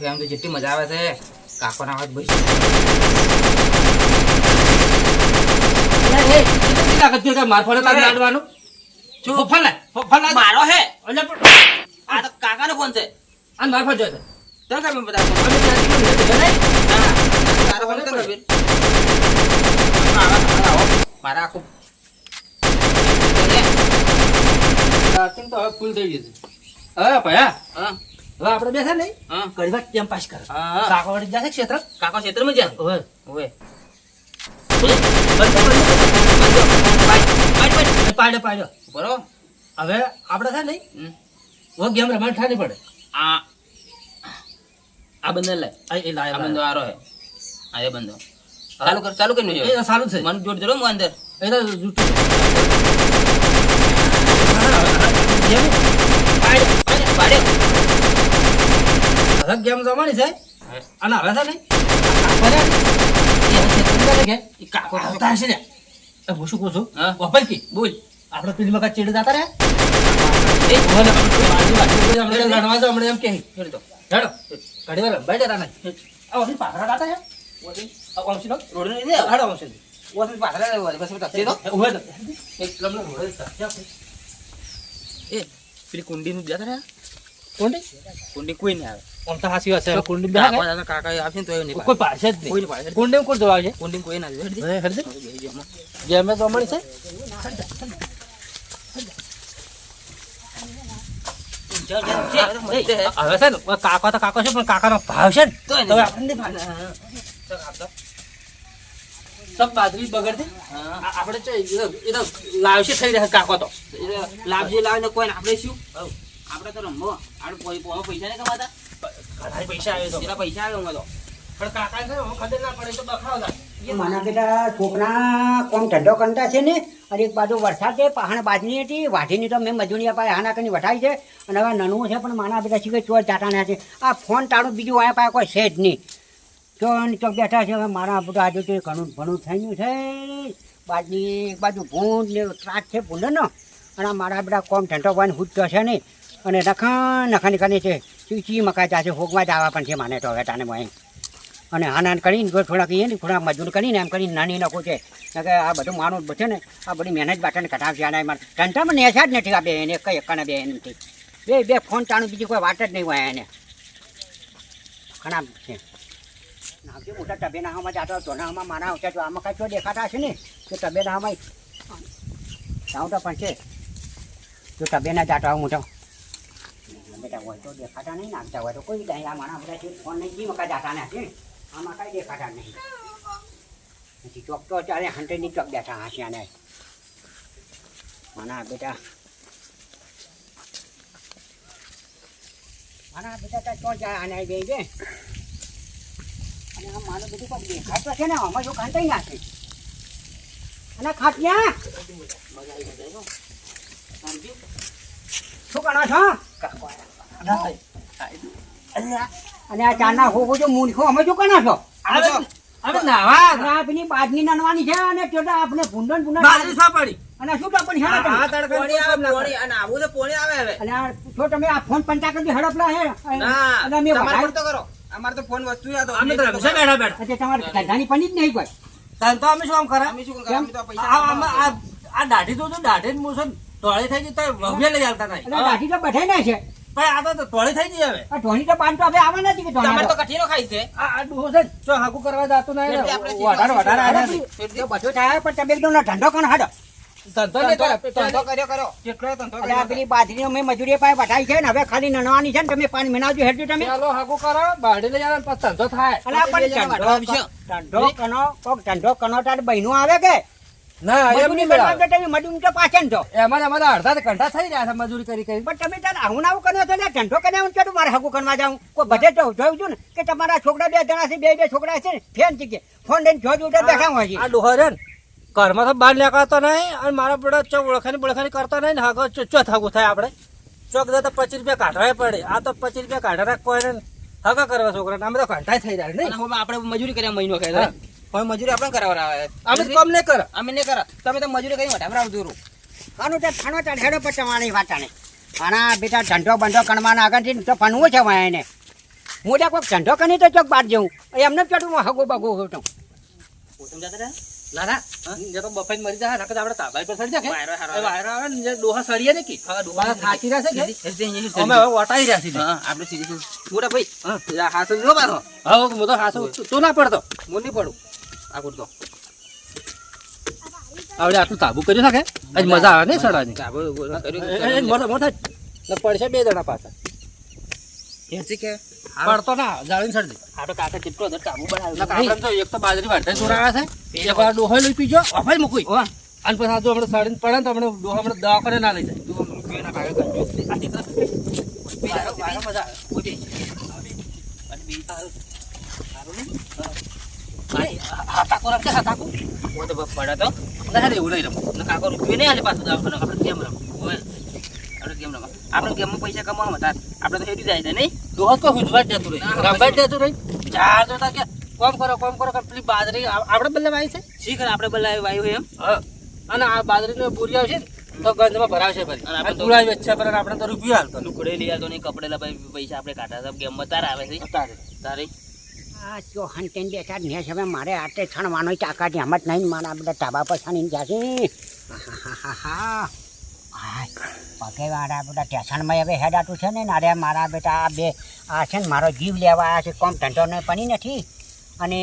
Fire તો જેટલી મજા આવે છે કાકોના હાથ ભાઈ માર ફોને લાડવાનું? ફોફા લાય, મારો હે? પણ, આ તો કાકાનો ફોન છે. આ માર ફોન જોયો બધા. તારો ફોન આખું. તો હવે ફૂલ થઈ ગયું છે. હવે ભયા, હા. હવે આપણે બેસે હા. ઘડી ટાઈમ પાસ કર. કાકો વળી જશે ક્ષેત્ર? કાકો ક્ષેત્રમાં જ્યાં? ઓય બંધ કર, એ પાડ્યો પાડ્યો. બરોબર? હવે આપણે છે નહીં વો ગેમ રમવાની ઠાની પડે. આ આ બંને એ લાય આ બંધો આરો હે. આ એ બંધો. ચાલુ કર ચાલુ કરી એ સારું છે. મને જોડ જરો હું અંદર. એ તો જૂઠું. પાડ્યો પાડ્યો પાડ્યો. હવે ગેમ જમવાની છે. અને હવે છે કે? ઈ કાકો આવતા હશે ને. એ હું શું કહું છું? હા. વપલ કી બોલ. આપણે પેલી વખત ચેડે જતા હમણાં લડવા જાઓ, હમણાં એમ કહે હેડો ઘડી વાર આ ઓછી પાથરા નો? રોડ ને. બસ દે એક એ પેલી કુંડી નું જતા રહ્યા? કોંડી કુંડી કોઈ નહીં આવે? ઓમ તો હાસી વાત કુંડી દાદા કાકા આવશે તો નહીં કોઈ પાસે જ કોઈ નહીં. કોઈ પાસે કુંડી કોણ જવા છે કુંડી કોઈ ના આવે હરદે જાઓ ગેમે. જમણી છે. હવે છે. ને કાકા તો કાકો છે પણ કાકાનો ભાવ છે ને તો તો આપણને સબ બાજરી બગડતી? આ- આપણે તો- તો લાવશે થઈ રહ્યા કાકો તો. લાભજી લાવીને કોઈ આપણે શું? આપણે તો રમવો આપણે પૈસા નહીં કમાતા? ઘણા પૈસા આવે તો. પૈસા આવે તો પણ કાકા છે ખબર ના પડે તો બખાવ માના બેટા છોકરા કોમ ધંધો કરતા છે ને અને એક બાજુ વરસાદ છે પહાણ બાજની હતી વાઢીની તો મેં મજૂરી અપાય હાના કરીને વટાઈ છે અને હવે નાનું છે પણ માના બેટા શીખે ચોર જાટાના છે. આ ફોન તાળું બીજું આયા પાસે કોઈ છે જ નહીં. ચોન ચોક બેઠા છે હવે મારા બધું આજુ તો ઘણું ઘણું થઈ ગયું છે. બાજની એક બાજુ ભૂંડ ને ત્રાસ છે ભૂંડનો અને આ મારા બધા કોમ ધંધો કોઈ હુદ્ધો છે નહીં અને નખા નખા નીકળી છે, ચીચી મકા છે હોગમાં જ આવવા પણ છે માને તો હવે તાને મોય અને હાનાન કરીને થોડાક એ ને, થોડાક મજૂર કરીને એમ કરીને નાની નાખું છે. કે આ બધું માનું છે ને, આ બધી મહેનત બાટાને છે આના મારે ધંધામાં નેસા જ નથી આ બે એને કઈ એકાને બે નથી બે બે ફોન ચાણું બીજી કોઈ વાત જ નહીં હોય એને. ખરાબ છે. નાખજો મોટા ટબે નાહામાં જાતો નાહામાં મારા આવતા જો આમાં કાંઈ જો દેખાતા છે ને? તો ટબે નાહામાં જાઉં તો પણ છે. જો ટબે ના જાતો આવું મોટા. બેટા હોય તો દેખાતા નહીં નાખતા હોય તો કોઈ આ મારા બધા ફોન નહીં. જી મકા જાતા નથી આમાં કાંઈ દેખાતા નહીં. પછી ચોક તો ચાલે હંડ્રેડની ચોક બેઠા હાસ્યા ને માના બેટા માના બેટા ત્યાં ચોક જાય આને બે બે અને આ મારું બધું કોઈ દેખાય તો છે ને? આમાં જો કાંટાઈ નાખે અને ખાટિયા? શું કરો છો? અને આ ચાના હોગો જો મૂર્ખો અમે શું કરો છો? હવે હવે નાવા અને બાજની નાનવાની છે અને ચોટા આપણે ભૂંડન ભૂંડન બાજરી અને શું તો પણ આ તમે. પોણી આવે પોણી અને આવું તો પોણી આવે હવે. અને જો તમે આ ફોન પંચા કરી હડપલા હે. ના અને અમે તમારે તો કરો. અમારે તો ફોન વસ્તુ ના અમે તો રમશે બેઠા બેઠા. એટલે તમારે જ નહીં કોઈ તને તો અમે શું આમ ખરા? અમે શું કરે અમે તો આ પૈસા આમાં આ આ દાઢી તો દાઢી જ મૂછો ને થઈ ગઈ તો વહુએ લઈ આવતા નહીં. એટલે તો બધે ના છે. પણ આ તો તો થઈ ગઈ હવે. આ ધોની તો બાંધ તો હવે આવે નથી કે તમારે તો. કઠીનો ખાઈ છે. આ આ ડોહો છે ને, જો હાકુ કરવા જાતું નહીં વધારે વધારે અરે આને ભાઈ, થાય પણ તમે એકદમ ધંધો કોણ હાડો? ધંધો નહીં ધંધો કર્યો કર્યો. કેટલો ધંધો એટલે પેલી બાજરીનો મેં મજૂરી પાસે વટાઈ છે ને હવે ખાલી નણવાની છે ને તમે પાણી મનાવજો હેડજો તમે. ચાલો હાકુ કરો બારડી લઈ આવે પછી ધંધો થાય. અલા પણ ધંધો. ધંધો કનો કોક ધંધો કનો તાર બહેનો આવે કે? ના એમ નહીં કરવા તો તમે મજૂરી તો પાછળ છો એમાં અમારા અડધા તો ઘંટા થઈ રહ્યા છે મજૂરી કરી કરી. પણ તમે તાર આવું ના આવું કર્યો કર્યા હું કેતું મારે હગું કરવા જાઉં? કોઈ બધે તો જોયું છું ને કે તમારા છોકરા બે જણા છે બે બે છોકરા છે ને ફેન જગ્યાએ ફોન લઈને જોજ ઉઠે બેઠા હોય છે. આ ને ઘરમાં તો બહાર નીકળતો નહીં અને મારા બધા ચોક ઓળખાની બળખાની કરતો નહીં ને હાગો ચો ચો થાય આપણે. ચોક તો પચીસ રૂપિયા કાઢવા પડે. આ તો પચીસ રૂપિયા કાઢવા કોઈ હગા કરવા છોકરા અમે તો ઘંટા થઈ જાય નહીં. આપણે મજૂરી કર્યા મહિનો કહે હા. હવે મજૂરી આપણે કરાવવા અમે તો કમ નહીં કરે. અમે નહીં કરા. તમે તો મજૂરી કરી વટાવરા આવતું આનું તો ખાણો તાર હેડો તમારી વાટાને આના બેટા ધંધો બંધો કણવાના આગળથી તો ફનવું છે વાય એને. ત્યાં કોઈક ધંધો કરી તો ચોક બહાર જઉં. એમને જ પેટું હગો બગો? ના ના. જે તો બફાઈ મરી જાય નકર આપણે તાબાઈ પર સડી જાય વાયરો આવે. ને જે ડોહા ને કે? હા, ડોહા થાકી રહ્યા છે કે? હેજી, હેજી, હેજી, અમે હવે વટાઈ રહ્યા છીએ. હા, આપણે સીધી. મોટા ભાઈ. જ. હું તો હાસો તું ના પડતો. હું નહીં પડું. આ કૂદકો. આવડે આટલું તાબુ કર્યું નાખે આજ મજા આવે ને સડાની. મોટા મોટા ને પડશે બે જણા પાછા. હેજી કે? પડતો ના જાળીને સડજે આપણે કાકા ચીપકો હતો, ચાબુ બનાવ્યું. તો એક તો બાજરી વાટે ચોરાયા છે. એક વાર ડોહો લઈ પીજો અફાઈ મૂકવી ઓ, અને પછી આ જો હમણાં સડીને પડે ને તો હમણાં ડોહો હમણાં દવાખાને ના લઈ જાય. તું મજા આવે. બે. બીજું તો તો. ના રે, એવું નહીં રમવું. ને કાકો રૂપિયો નહીં પાછું દવાખાને. આપણે કેમ રમવું? હોય આપણે કેમ રમવા? આપણે ગેમમાં પૈસા કમાવા હતા આપણે તો હેડી જાય છે નહીં? ડોહો તો હુજવા જતું રહી. રમવા જતું રહી. ચાર જોતા કે કોમ કરો કોમ કરો કે પેલી બાજરી આપણે બદલે વાય છે? શીખ આપણે બદલાય વાયુ એમ? અને આ બાજરીનો પૂરી આવશે તો ગંજમાં ભરાવશે અને આપણે તો- ધૂળાઈ વેચશે પર આપણે તો રૂપિયો હાલતો લુકડે લઈ આવતો નહીં કપડેલા ભાઈ પૈસા આપણે કાઢા હતા ગેમમાં તારે આવે છે. તારે. તારે. આ જો હંટેન બેઠા ને હવે મારે આટે છણવાનો ચાકા એમ જ નહીં, મારા બધા ટાબા પર છાણીને જશે પગે વાળા બધા ટેશનમાં હવે હેડાતું છે ને? ને અરે મારા બેટા, આ બે, આ છે ને, મારો જીવ લેવા આવ્યા છે. કોમ ધંધો ને પણ નથી. અને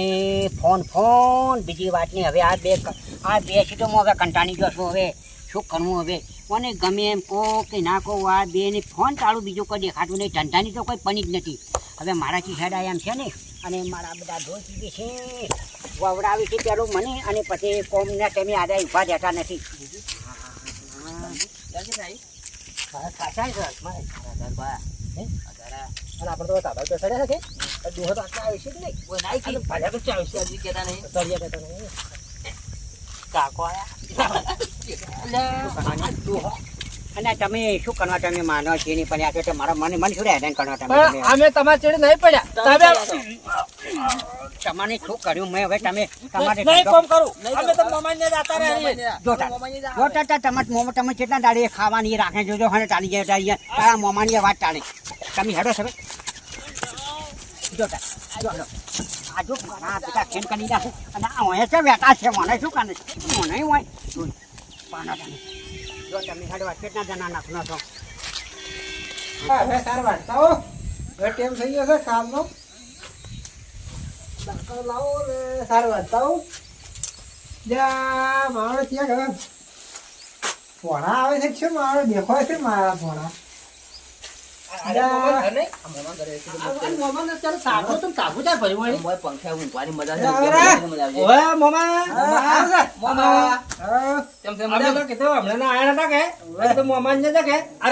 ફોન ફોન, બીજી વાત નહીં હવે આ બે આ બે સીટોમાં હવે કંટાળી ગયો છું. હવે શું કરવું હવે? કોને ગમે એમ કહો કે ના કહો, આ બે ને ફોન ચાલુ બીજું કોઈ દેખાતું નહીં. ધંધાની તો કોઈ પની જ નથી. હવે મારાથી હેડા એમ છે ને? અને મારા બધા ધોતી બી છે વવડાવી છે પેલું મને અને પછી કોમના ટાઈમે આડા ઊભા રહેતા નથી. છે? આપણે તો તાબા તો છે કે? ડોહો તો આટલા આવે છે કે નહીં? ભલે તો હજી કહેતા નહીં. તળિયા કહેતા નહીં. કાકો આયા. અને તમે શું કરવા તમે માનો છો? નહીં પણ આ તો મારા મને મને શું હેરાન કરવા તમે અમે તમારા ચેડે નહીં પડ્યા. તમે તમારે શું કર્યું? મેં હવે તમે તમારે નહીં કોમ કરું. અમે તો મમાઈને જાતા રહ્યા જોતા જોતા તા તમારે તમે કેટલા દાડી ખાવાની રાખે જોજો હવે ચાલી જાય જાય તારા મોમાની વાત ચાલે. તમે હેડો સર જોતા જોડો આ જો ઘણા બધા ખેન કરી નાખું? અને આ હોય છે બેટા છે મને શું કાને મને હોય. પાના તમે. જો તમે હવે હવે થઈ ગયો છે કામનો દાખલો લાવો સાર વાંચતા હો. જ્યાં મારો ત્યાં ખબર ભોણા આવે છે મારો દેખાય છે મારા ભોણા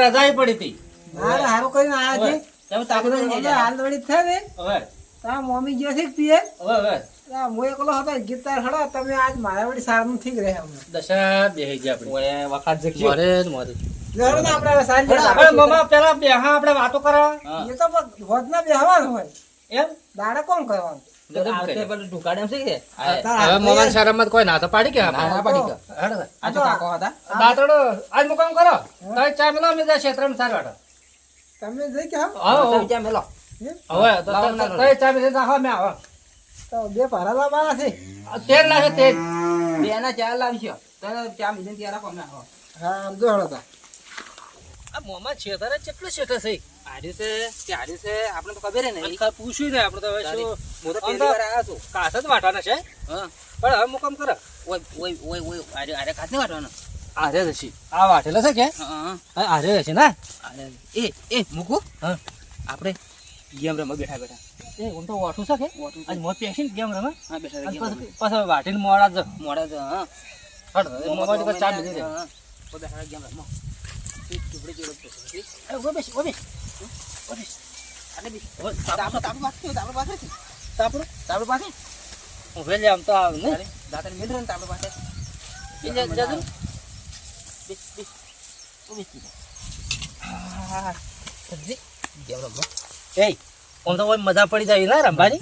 રજા પડી હતી. હારું હારું કરીને આયા છે. તારા મમ્મી ગયો છે કે તીએ હવે હવે તા હું એકલો હતો ગીતાર હળો તમે આજ મારા વળી સારનું ઠીક રહે દશા બેહી ગયા આપણે. ઓય વખાત જગ્યો મોરે જ મોરે. મમા પેલા બેહા આપણે વાતો કરો એ તો હોદ ના બેહવાનું હોય. એમ? દાડા કોમ કરવાનું? આવતે પેલું ઢુકાડે એમ છે કે? હવે મમાન શરમત કોઈ ના તો પાડી કે ના પાડી કે. હેડો. આ તો કાકો હતા. દાંતડો આજ મુકામ કરો. તો ચા મેલો અમે જા ક્ષેત્રમાં સાર વાટો. તમે જઈ કે હા હા. તો વિચાર મેલો હવે તો લાવો ના તો- તો ચા મેલે નાખો અમે આવો. બે પારા લાવવાના છે. તેલ નાખે તેલ. બે ના ચાર લાવશો. ચા મીધે ત્યાં રાખો અમે હા આ મોમાં છેતરે કેટલું છેતર છે? આડી છે કે છે આપણે તો ખબર નહીં. આ પૂછ્યું ને આપણે તો હવે શું? હું તો પહેલી વાર આવ્યો છું. કાથ જ વાટવાના છે? હા. પણ હવે મુકમ કરો. ઓય ઓય ઓય ઓય આરે આરે કાચને વાટવાનો? આરે હશે. આ વાટેલો છે કે? હા આરે હશે ને? આરે એ એ મૂકું. હા. આપણે ગેમ રમવા બેઠા બેઠા. એ હું તો વાઠું છે કે. આજ મોત પેશી ગેમ રમે? હા બેઠા અને પછી વાટીને મોડા જ મોડા જ હા. હટ મોબાઈલ પર ચાર્જ બેઠો છે. ને ને ગેમ રમો એ આમ તો ઓય મજા પડી જાય ને રંભાજી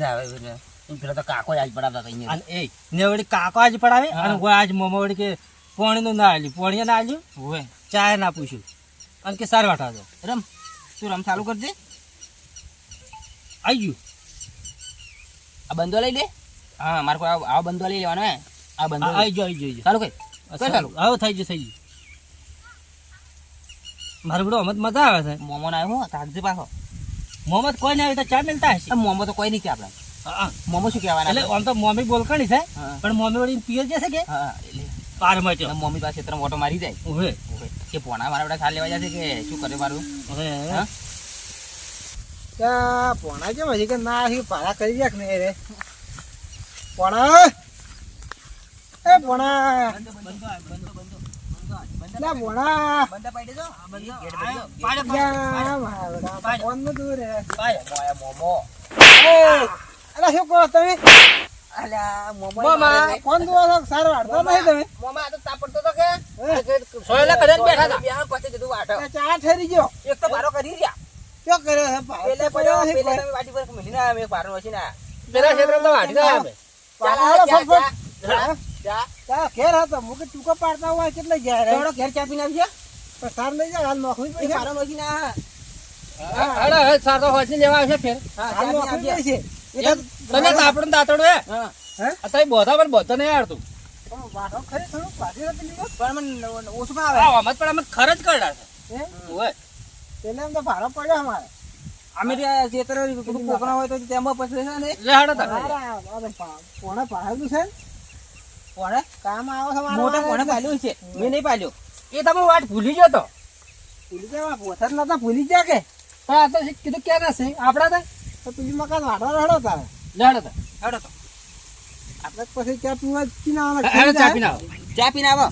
પેલા તો કાકો આજ પડાવતા અહીંયા એ ને કાકો આજ પડાવે અને આજ મોમાં વળી કે પાણીનું ના આલ્યું પોણી ના આલ્યું હોય ચાય ના પૂછ્યું અને કે સાર વાટા દો રમ. તું રમ ચાલુ કરજે. આવી ગયું. આ બંધો લઈ લે. હા મારે કોઈ આવો બંધો લઈ લેવાનો હે. આ બંધો આવી ગયો આવી ગયો, ચાલુ કઈ ચાલુ. આવો થઈ ગયું થઈ ગયું. મારું બધું અમત મજા આવે છે. મોમો ના આવ્યો કાગજી પાછો. મોહમ્મદ કોઈ નહીં આવે તો ચા મિલતા હશે. મોમો તો કોઈ નહીં કે આપણે. મોમો શું કહેવાના એટલે આમ તો મમ્મી બોલકણી છે પણ મમ્મી વળી પિયર જશે કે? હા એટલે. પાર મચ્યો મમ્મી પાસે ત્રણ ઓટો મારી જાય. ઓહે. કે પોણા મારા બધા ખાલી લેવા જશે કે શું કરે મારું? ઓહે. હા? પોણા કેમ હજી કે ના હજી ભાડા કરી જાય ને રે. પોણા. એ પોણા. લા પોણા. ફોનનું દૂર. મોમો અલા, શું કરો તમે? અલ્યા મોમો મોમા. ફોન દુવા છો, સારો વાળતો નહીં તમે. મોમા આ તો તાપડતો તો કે. સોયલા કદાચ બેઠા હતા. બેહા પછી કીધું વાટો. એ ચા ઠરી ગયો. એક તો બારો કરી રહ્યા. શું કર્યો છે? ભાવ પેલે તો પડ્યો પડ્યો પેલે છે તમે વાટી પર મિલીને આવ્યા મેં એક બારો વસીને આવ્યા. પેલા ક્ષેત્રમાં તો વાટી ગયા અમે. ચાલ, પાડો ચા, ફટફટ. ચા. હા? ચા. ચા ઘેર હતો. મુકે ટૂંકો પાડતા હોય કેટલા ગયા રે થોડો ઘેર ચાપી પીને આવજે. તો સાર લઈ જાય હાલ નોકરી એ સારો બારો ના. હા હા સારો હોજી લેવા આવશે ફેર. હા, ચા હાલ તમે તાપડું દાતડું હે. હા. અત્યારે બોધા પણ બોધો નહીં આવડતું વાટો ખરી થોડું પાછી નથી લીધો પણ મને ઓછું કાં આવે. આ અમત પણ અમે ખર્ચ કરડા છે. હે? ઓય પેલે એમ તો ભાડો પડ્યો અમારે. અમે ત્યાં ખેતર પેલું કોકણા હોય તો તેમાં પછી છે ને લે હાડો તારે. મારા આ તો પા- પોણે પાડેલું છે ને? કામ આવે છે મારા મોટા વાળા પોણે પાલ્યું છે. મેં નહીં પાલ્યો. એ તમે વાત ભૂલી ગયો તો. ભૂલી ગયા પોથર નતા ભૂલી ગયા કે? પણ આ તો કીધું ક્યાં ના છે? આપડા તો? પેલી મકાન વાડવા રડો તારે. લે હાડો હેડો તો. આપણે પછી ચા પીવા પીને હેડો ચા પીને આવો. ચા પીને આવો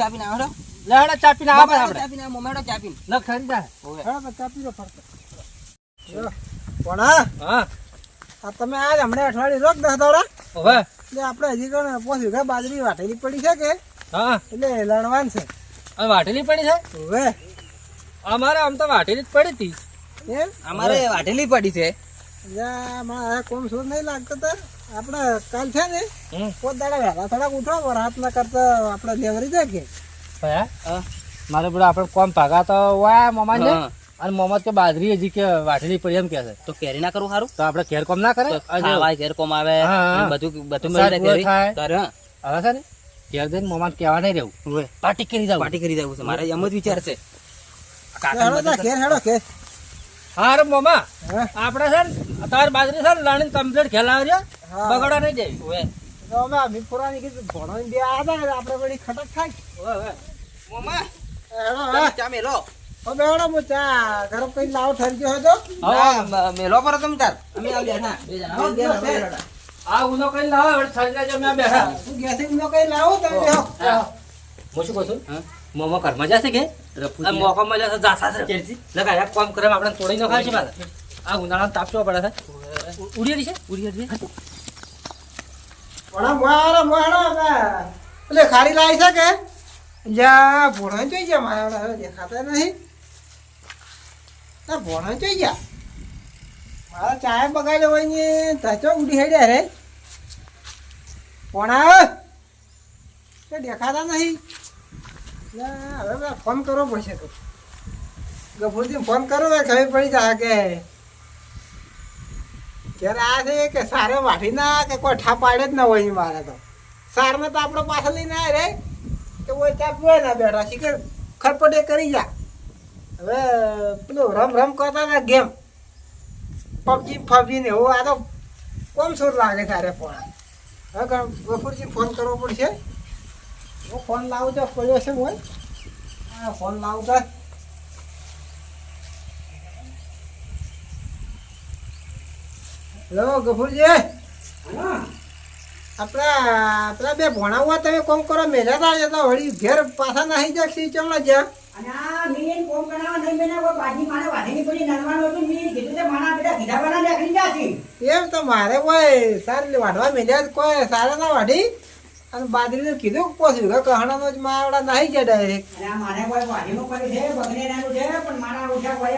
ચા પીને આવો હેડો. લે હાડો ચા પીને આવો બાપા, આપણે. ચા પીને આવો મોમાં ચા પીને. ન ખરીદા. ઓવે. હેડો ચા પીરો ફરતો. પણ હા. આ તમે આજ હમણાં અઠવાડિયે રોક દસ દોડા? એટલે આપણે હજી કોને પોસ્યું કે બાજરી વાટેલી પડી છે કે? હા. એટલે લણવાન છે. હવે વાટેલી પડી છે? હવે અમારે આમ તો વાટેલી જ પડી હતી. અમારે વાટેલી પડી છે. કોમ શું નહીં લાગતો તો. આપણે કાલ છે ને પોત દાડા વહેલા થોડાક ઉઠો રાત કરતા આપણે લેવરી જાય કે મારે બધા આપણે કોમ ભાગા તો વાયા મોમાં છે અને મોમાં કે બાજરી હજી કે વાટેલી પડી એમ કે છે. તો કેરી ના કરવું સારું તો આપણે ઘેર કોમ ના કરે? ઘેર કોમ આવે. બધું બધું મળી જાય હવે છે ને ઘેર જઈને મોમાન કહેવા નહીં રહેવું પાર્ટી કરી જાવ. પાર્ટી કરી દેવું છે. મારે એમ જ વિચાર છે. કાકા ઘેર હેડો ઘેર. હાર મોમા હા આપણે છે ને તાર બાજરી છે ને લાણીને કમ્પ્લીટ ખેલાવજો હા. બગડા નહીં દેવી ઓવે. તો અમે અમી પુરાની કીધું ભણવાની બે આવ્યા આપણે વળી ખટક થાય. મોમાં, હા ચા મેલો હેડો હું ચા ઘર કઈ લાવો ઠરી ગયો હતો હા મેલો પર તમ તાર અમે આવ બેઠા બે જણા. બે જણા, બે બે જણા. જણા. આ ઉનો કઈ લાવો હવે જાય મેં બેઠા હું ગેસી નો કઈ લાવો તમે બેહો. હા. હું શું કહું છું મોમો ઘરમાં જશે કે રફુજી. આ મોકો મજા છે જાસા છે. લગા યાર કોમ કરે આપણે તોડી ન ખાય છે પાછા આ ઉનાળામાં તાપ ચો પડે છે. ઉડી રહી છે? ઉડી હટી. ભણા મારા મારા. એટલે ખારી લાવી છે કે? જા ભોણો જોઈ ગયા મારા હવે દેખાતા નહીં. ના ભોણો જોઈ ગયા. મારા ચાય બગાડ્યો હોય ને તાચો ઉડી હેડ્યા રે. ભોણા દેખાતા નહીં. લા, હવે ફોન કરવો પડશે તો. ગફુરજી ફોન કરો ને, ખબર પડી જાય કે ત્યારે આ છે કે સારે વાઢી ના કે કોઈ ઠા પાડે જ ના હોય મારે તો. સારમાં તો આપણે પાછળ લઈને આવે રે, કે કોઈ ત્યાં પીવાય ના બેઠા છે કે ખરપટે કરી જા. હવે પેલું રમ રમ કરતા હતા ગેમ. પબજી ફબજી ને એવું, આ તો કોમ સુર લાગે તારે ફોન હવે ગફુરજી ફોન કરવો પડશે. હું ફોન લાવું તો પડ્યો છે મોય? હા ફોન લાવું તો હેલો ગફુરજી. આપણા પેલા બે ભણાવવા તમે કોમ કરો મેલા તા તો વળી ઘેર પાછા નાહી જાય. સી ચમલા જ્યાં એમ તો મારે કોઈ સારી વાઢવા મેળ્યા કોઈ સારા ના વાઢી. અને બાજરીનું કીધું પોસ વીઘા કહણાનો જ માવડા નાહી ગયા ડાયરેક્ટ અરે મારે કોઈ વાઢીનું કર્યું છે બગડેનાનું છે પણ મારા ઉઠા કોઈ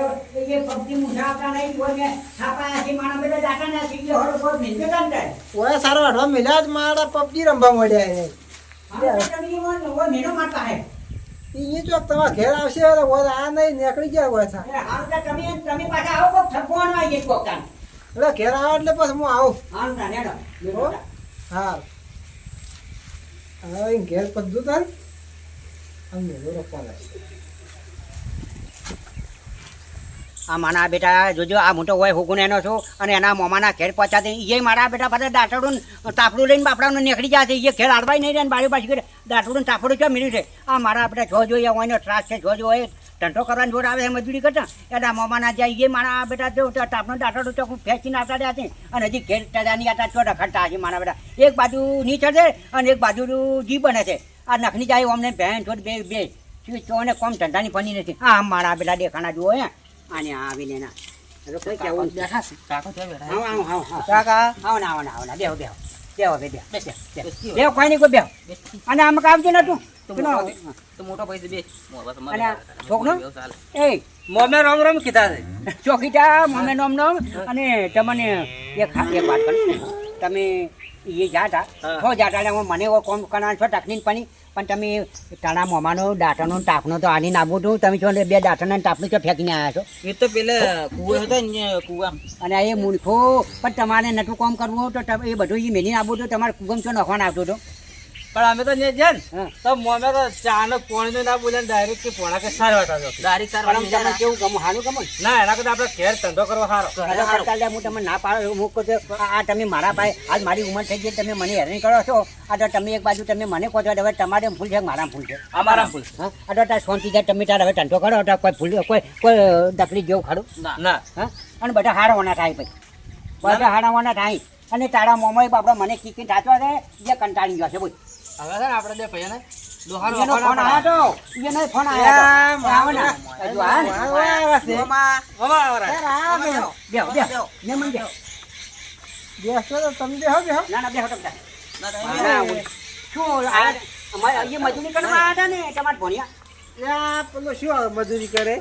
એ પબજી મુઠા આપતા નહીં કોઈ મેં છાપાયા આખી માણા બેટા જાતા ના શીખી હરો કોઈ મિલકે કાંતા કોઈ સારો વાઢવા મિલા જ માવડા પબજી રમવા મળ્યા મારા વો વો મારતા હે. ઈ ચોક તમારા ઘેર આવશે આ નહીં નીકળી ગયા હોય છે હાલ તમે તમે પાછા આવો કોક થપવાનું આવી જઈશ કોક તાન. એટલે ઘેર આવે એટલે પછી હું આવું. હાલ. હો? હવે ઘેર પધું તાર આમ મેલો રોકવાના આ માના બેટા, જોજો, આ મોટો હોય હુકુને એનો છું અને એના મોમાના ઘેર પહોંચાતી એ મારા બેટા પાસે દાંતડું તાપડું લઈને બાપડાનું નીકળી જશે એ ઘેર આડવાય નહીં રહે બારી પાછી દાંતડું તાપડું ક્યાં મળ્યું છે? આ મારા બેટા જો જોઈએ હોયનો ત્રાસ છે, જો જો હોય ધંધો કરવાની જોડ આવે છે મજૂરી કરતા. એના મોમાના જાય એ મારા બેટા જો તાપનું દાંતડું ચોખ્ખું ફેંચીને આટાડ્યા છે અને હજી ઘેર ટાડાની આટા ચોટા રખડતા છે મારા બેટા. એક બાજુ નીચે છે અને એક બાજુ જી બને છે. આ નખની જાય અમને ભેન છોડ બે બે. ચોને કોમ ધંધાની ફની નથી. આ મારા બેટા દેખાણા જુઓ હે. અને આવીને ના કોઈ કહેવું બેઠા કાકો. ત્યાં બેઠા આવો આવો આવો આવો કાકા. આવો ને આવો ને આવો ને. બેહો બેહો. બેહો બે બેહો. બેસે. બેહો કોઈ નહીં કોઈ બેહો. અને આમ કાવજો નતું. તો મોમે રોમ રોમ કીધા છે. ચોકીટા અને તમને એક એક વાત કરું તમે એ જાતા હા. છો જાતા એટલે મને કોમ કરવાનો છો પડી પણ. તમે તાણા મોમાનો દાંટાનો ને તો આની નાબું હતું તમે છો બે દાંટાના ટાપનું તો ફેંકીને આવ્યા છો. એ તો પેલા કુવો હતો ને કુવા. અને એ મૂર્ખો. પણ તમારે નતું કોમ કરવું હોય તો એ બધું એ મેલી નાખવું તો તમારે કુગમ છો નખવાનું આવતો હતો. પણ અમે તો ને છે ને હા. તો મોમે તો ચા ને પાણી ના બોલે ડાયરેક્ટ કે પોણા કે સાર વાટા ડાયરેક્ટ દારી સાર પણ આમ તમને કેવું ગમું? હારું ગમું ના? એના કરતા આપણે ઘેર ધંધો કરવો સારો. કાલે હું તમને ના પાડો એવું મૂકો છો. આ તમે મારા પાસે આજ મારી ઉંમર થઈ ગઈ તમે મને હેરાન કરો છો. આ તો તમે એક બાજુ તમે મને કહો છો હવે તમારે ફૂલ છે મારા ફૂલ છે? અમારા ફૂલ હા? આ તો તાર શાંતિ જાય તમે તાર હવે ધંધો કરો તો કોઈ ફૂલ કોઈ કોઈ તકલીફ જેવું ખરું? ના. ના. હા? અને બધા હારવાના થાય પછી બધા હારવાના થાય. અને તારા મોમો બાપડો મને કીકી થાચવા દે જે કંટાળી ગયો છે બોલ. હવે છે ને આપણે બે દોહાનો ફોન ના તો. એનો ફોન આવ્યો તો. આવો ને. આ છે. મામા, મામા આવરા. ઘેર આવે છે. બેહો બેહો. ને મન બેહો. બેસો તો તમે બેહો બેહો. ના ના બેહો તમે ના તો ના, ઓય. શું આ અમારે મજૂરી કરવા આવ્યા ને? તમારા ભણ્યા? પેલો શું મજૂરી કરે?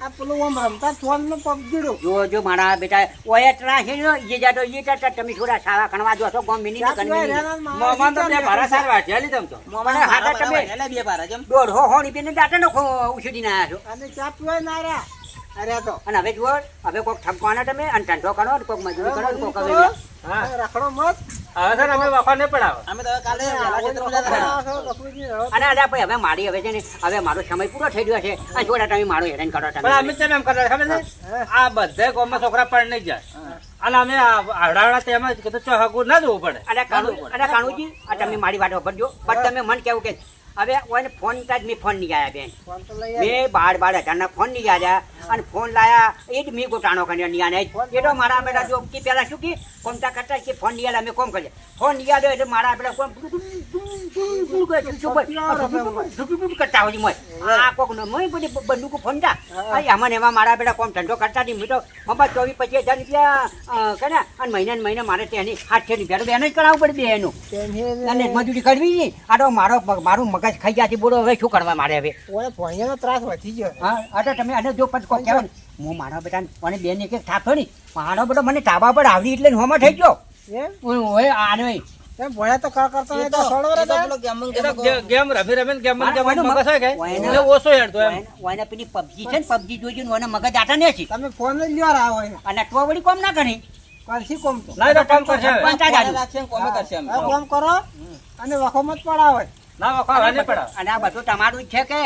આ પેલું આમ રમતા ફોનનું પગડીડું જો જો મારા બેટા ઓય ત્રાસ છે ને, એ જાતો એ ટા તમે છોરા સાવા ખણવા જો છો ગોમ મિની કન મોમાં તો બે ભારા સાર વાટ્યા લીધા આમ તો. મામાના હાથા હાથા તમે- તમે બે ભારા જેમ. દોઢ હો હોણી પેને દાટા નો ઉછડી ના છો અને ચા પીવાય ના રહ્યા અરે તો. અને હવે જુઓ હવે કોક ઠપકાના તમે અને ઠંડો કરો ને કોક મજૂરી કરો કોક હવે હા. રખડો મત. હવે અમે તો કાલે. અને ભાઈ મારી હવે છે ને હવે મારો સમય પૂરો થઈ ગયો છે. આ જોડા તમે મારો હેરાન કરો પણ અમે તમે એમ કરતા ખબર છે? આ બધા ગામમાં છોકરા પણ નહીં જાય. અને અમે આવડાવડા તેમાં કીધું ચો હગું ના જોવું પડે. અરે કાનુ અરે કાનુજી આ તમે મારી વાત વાપરજો પણ તમે મન કેવું કે હવે ઓને ફોન તાજ મેં ફોન નહીં આવ્યા બેન. ફોન તો લઈ આવી. મેં બાર બાર હજારના ફોન નહીં આયા. અને ફોન લાયા. એ જ મી ગોટાણો કર્યો નિયાને એટલો મારા બેટા જો કે પેલા શું કે? કોમતા કરતા કે ફોન નહીં આલે અમે કોમ કરીએ. ફોન નહીં એટલે મારા બેટા કોમ કરતા હોય મય. આ કોક નો મોય બધી બંદૂકો ફોન આ આમાં એમાં મારા બેટા કોમ ધંધો કરતા હતી મેં તો મમ્મા ચોવીસ પચીસ હજાર રૂપિયા કરે. અને મહિને ને મહિને મારે તેની આઠસો રૂપિયા એને જ કરાવવું પડે એનું અને મજૂરી કરવી નહીં. આટો મારો મારું મગજ ખાઈ ગયા બોલો હવે શું કરવા મારે હવે? ભણિયાનો ત્રાસ વધી ગયો. હા તો તમે અને જો પછી ને, હું મારા બેટા મને બેન એક એક થાપો નહીં મારો બેટો મને તાબા પર આવડી એટલે હોમાં થઈ ગયો. એમ આને ભણ્યા તો કર કરતો નહીં તો તો સળો એ તો રે પેલો ગેમંગ એ તો ગેમંગ ગે- ગેમ રમી રમીને ગેમ હા, ગેમ ઓયનો મગજ હોય કે એટલે ઓછો હેડતો એમ. ઓયને- ઓયને પેલી પબજી છે ને પબજી જોઈ જોઈને ઓને મગજ આટા ને છે. તમે ફોન લઈ લ્યો રા હોય અને તો વળી કોમ ના કરી? કરશી કોમ તો ના તો કામ કરશે. પાંચ રાખશે ને કરશે. કોમ કરો અને વખો મત પડાવે. ના વખો નહીં પડાવે. અને આ બધું તમારું જ છે કે?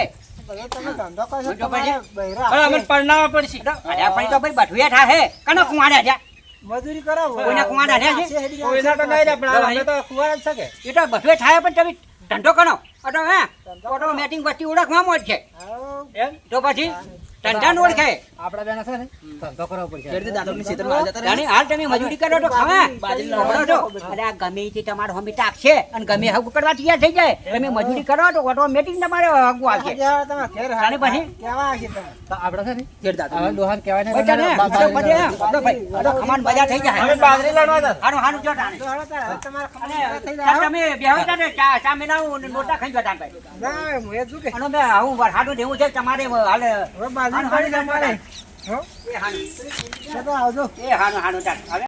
બધો તમે ધંધો કરશો બીજો તમારે પછી? બૈરા પણ અમે પરણાવવા પડશે. અરે આપણે તો ભાઈ બઠુયા થાહે કનો કુવાડે છે? મજૂરી કરો કોઈના કુવાડા રે છે? કોઈના તો નહીં પણ અમે તો કુંવારા જ છે એ તો બધું થાય પણ તમે ધંધો કરો. હે? મેટિંગ વસ્તી ઓળખવા મોજ છે. તો પછી? ધંધા ઓળખે આપડા બેન છે ને ધંધો કરવો પડશે. ઘેરથી દાદોની ખેતરમાં હાલ જતા રહ્યા. હાલ તમે મજૂરી કરો તો ખાવા. બાજરી ઓળો છો? અરે આ ગમે તે તમારો હમી તાકશે અને ગમે હગું કરવા તૈયાર થઈ જાય. તમે મજૂરી કરો તો ઓટોમેટિક તમારે હગું આવશે. તમે ઘેર જાણે પછી? કેવા હશે તમે? તો આપડે છે ને ઘેર દાદો. હવે ડોહાને કહેવાય ને એમ, બધો ભાઈ, બધો ખમાન બજાર થઈ જાય. હવે બાજરી લડવા હતા હારું હારું જો હવે તમારે અને થઈ જાય. તમે બેહો તાર ને ચા ચા મેનાવું નોટા ખાઈ જતા ભાઈ. ના હું એ શું કે. અને મે આવું વરસાદનું દેવું છે તમારે હાલ હવે બાજરી હારું, પડી હારું, તમારે હો એ હારું તો આવજો એ હારું હારું ચાલ. હવે